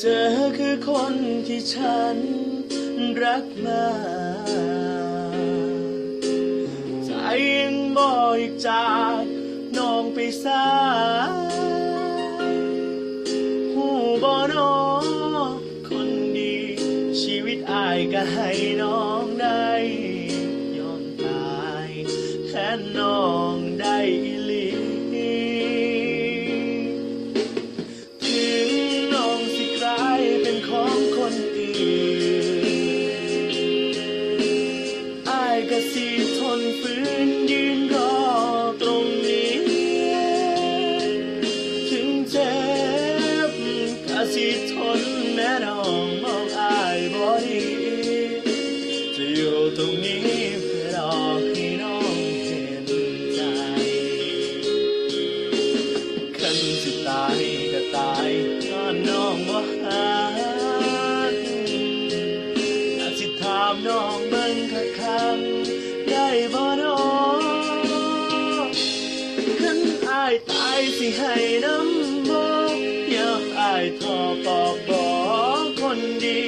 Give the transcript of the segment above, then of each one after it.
เธอคือคนที่ฉันรักมากใจยังบ่อยากจากน้องไปสาหูบ่นอคนดี ชีวิตอายก็ให้น้องได้ยอมตายแทนน้องได้อีลีายก็สิทนฝืนยืนรอตรงนี้ ถึงเจ็บก็สิทนแม้น้องมองอายบ่ดีจะอยู่ตรงนี้เพื่อรอให้น้องเห็นใจคันสิตาย ตายสิให้น้ำบ่ยามอายทอปอกบอกคนดี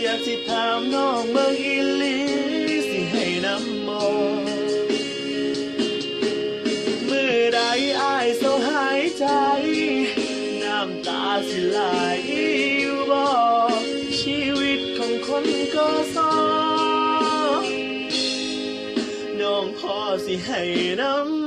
อยากสิถามน้องเบิ่งอีหลีสิให้น้ำบ่เมื่อใดอายโซหายใจ น้ำตาสิไหลอยู่บ่ชีวิตของคนก็สอน้องพอสิให้น้ำ